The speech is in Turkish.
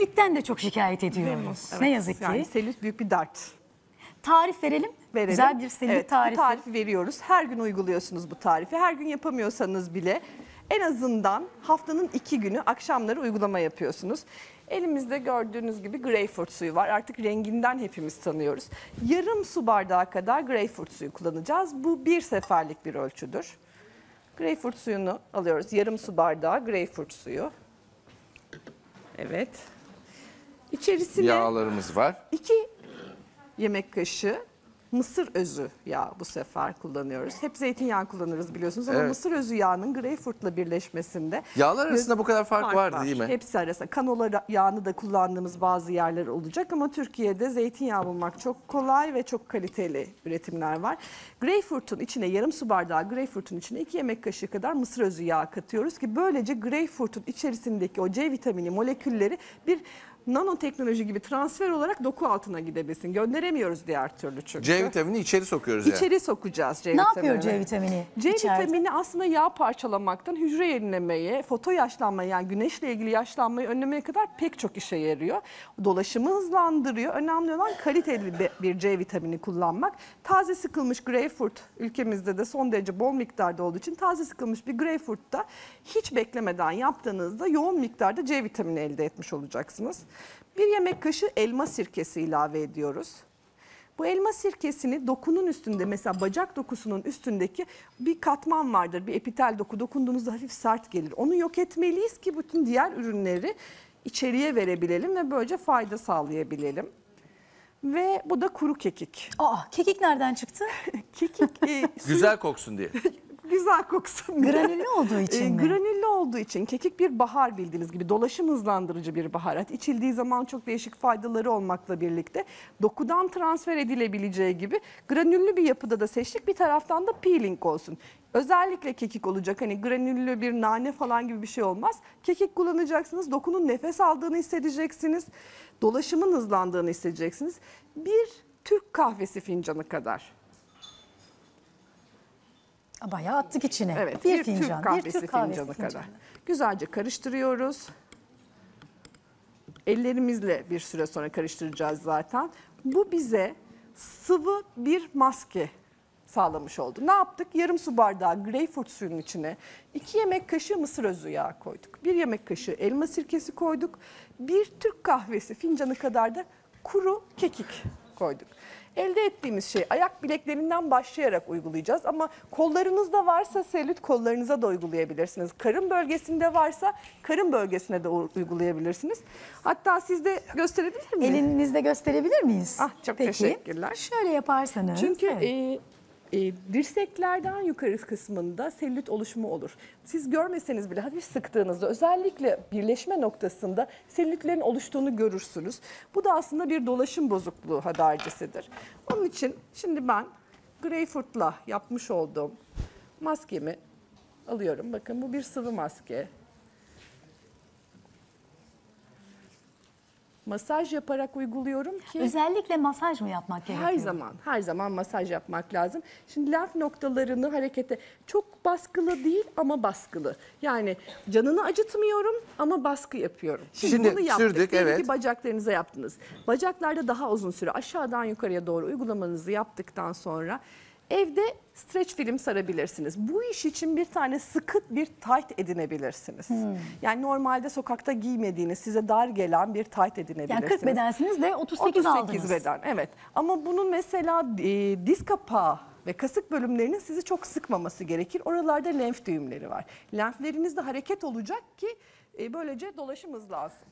selülitten de çok şikayet ediyoruz. Evet, Ne yazık ki. Yani selülit büyük bir dert. Tarif verelim. Verelim. Güzel bir selülit evet, tarifi. Bu tarifi veriyoruz. Her gün uyguluyorsunuz bu tarifi. Her gün yapamıyorsanız bile en azından haftanın iki günü akşamları uygulama yapıyorsunuz. Elimizde gördüğünüz gibi greyfurt suyu var. Artık renginden hepimiz tanıyoruz. Yarım su bardağı kadar greyfurt suyu kullanacağız. Bu bir seferlik bir ölçüdür. Greyfurt suyunu alıyoruz. Yarım su bardağı greyfurt suyu. Evet. İçerisine Yağlarımız var. 2 yemek kaşığı mısır özü yağı bu sefer kullanıyoruz. Hep zeytinyağı kullanırız biliyorsunuz ama Evet. mısır özü yağının greyfurtla birleşmesinde Yağlar arasında bu kadar fark, var, değil mi? Hepsi arasında. Kanola ra- yağını da kullandığımız bazı yerler olacak ama Türkiye'de zeytinyağı bulmak çok kolay ve çok kaliteli üretimler var. Greyfurt'un içine yarım su bardağı greyfurt'un içine 2 yemek kaşığı kadar mısır özü yağı katıyoruz ki böylece greyfurt'un içerisindeki o C vitamini molekülleri bir nanoteknoloji gibi transfer olarak doku altına gidebilsin. Gönderemiyoruz diğer türlü çünkü. C vitamini içeri sokuyoruz yani. İçeri sokacağız C Ne vitamini. yapıyor C vitamini? C içeride? vitamini aslında yağ parçalamaktan hücre yenilemeye, foto yaşlanmaya yani güneşle ilgili yaşlanmayı önlemeye kadar pek çok işe yarıyor. Dolaşımı hızlandırıyor. Önemli olan kaliteli bir- bir C vitamini kullanmak. Taze sıkılmış greyfurt ülkemizde de son derece bol miktarda olduğu için taze sıkılmış bir greyfurtta hiç beklemeden yaptığınızda yoğun miktarda C vitamini elde etmiş olacaksınız. Bir yemek kaşığı elma sirkesi ilave ediyoruz. Bu elma sirkesini dokunun üstünde mesela bacak dokusunun üstündeki bir katman vardır. Bir epitel doku dokunduğunuzda hafif sert gelir. Onu yok etmeliyiz ki bütün diğer ürünleri içeriye verebilelim ve böylece fayda sağlayabilelim. Ve bu da kuru kekik. Aa kekik nereden çıktı? Kekik e, Güzel koksun diye. güzel koksun. diye. Granüllü olduğu için E, mi? Granüllü olduğu için kekik bir bahar bildiğiniz gibi dolaşım hızlandırıcı bir baharat. İçildiği zaman çok değişik faydaları olmakla birlikte dokudan transfer edilebileceği gibi granüllü bir yapıda da seçtik. Bir taraftan da peeling olsun. Özellikle kekik olacak. Hani granüllü bir nane falan gibi bir şey olmaz. Kekik kullanacaksınız. Dokunun nefes aldığını hissedeceksiniz. Dolaşımın hızlandığını hissedeceksiniz. Bir Türk kahvesi fincanı kadar. Bayağı attık içine. Evet, bir, bir, fincan. Türk kahvesi, bir Türk kahvesi fincanı fincanı. kadar. Güzelce karıştırıyoruz. Ellerimizle bir süre sonra karıştıracağız zaten. Bu bize sıvı bir maske sağlamış oldu. Ne yaptık? Yarım su bardağı greyfurt suyunun içine 2 yemek kaşığı mısır özü yağı koyduk. 1 yemek kaşığı elma sirkesi koyduk. Bir Türk kahvesi fincanı kadar da kuru kekik koyduk. Elde ettiğimiz şey ayak bileklerinden başlayarak uygulayacağız ama kollarınızda varsa selülit kollarınıza da uygulayabilirsiniz. Karın bölgesinde varsa karın bölgesine de uygulayabilirsiniz. Hatta siz de gösterebilir miyim? Elinizde gösterebilir miyiz? Ah, çok teşekkürler. Şöyle yaparsanız. Çünkü evet. e, e, dirseklerden yukarı kısmında selülit oluşumu olur. Siz görmeseniz bile hafif sıktığınızda özellikle birleşme noktasında selülitlerin oluştuğunu görürsünüz. Bu da aslında bir dolaşım bozukluğu habercisidir. Onun için şimdi ben greyfurtla yapmış olduğum maskemi alıyorum. Bakın bu bir sıvı maske. Masaj yaparak uyguluyorum ki Özellikle masaj mı yapmak gerekiyor? her zaman, her zaman masaj yapmak lazım. Şimdi lenf noktalarını harekete çok baskılı değil ama baskılı. Yani canını acıtmıyorum ama baskı yapıyorum. Şimdi bunu yaptık. sürdük, Diyelim evet. ki bacaklarınıza yaptınız. Bacaklarda daha uzun süre aşağıdan yukarıya doğru uygulamanızı yaptıktan sonra evde streç film sarabilirsiniz. Bu iş için bir tane sıkı bir tight edinebilirsiniz. Hmm. Yani normalde sokakta giymediğiniz, size dar gelen bir tight edinebilirsiniz. Yani 40 bedensiniz de 38, 38 aldınız. beden evet. Ama bunun mesela e, diz kapağı ve kasık bölümlerinin sizi çok sıkmaması gerekir. Oralarda lenf düğümleri var. Lenflerinizde hareket olacak ki e, böylece dolaşım hızlansın.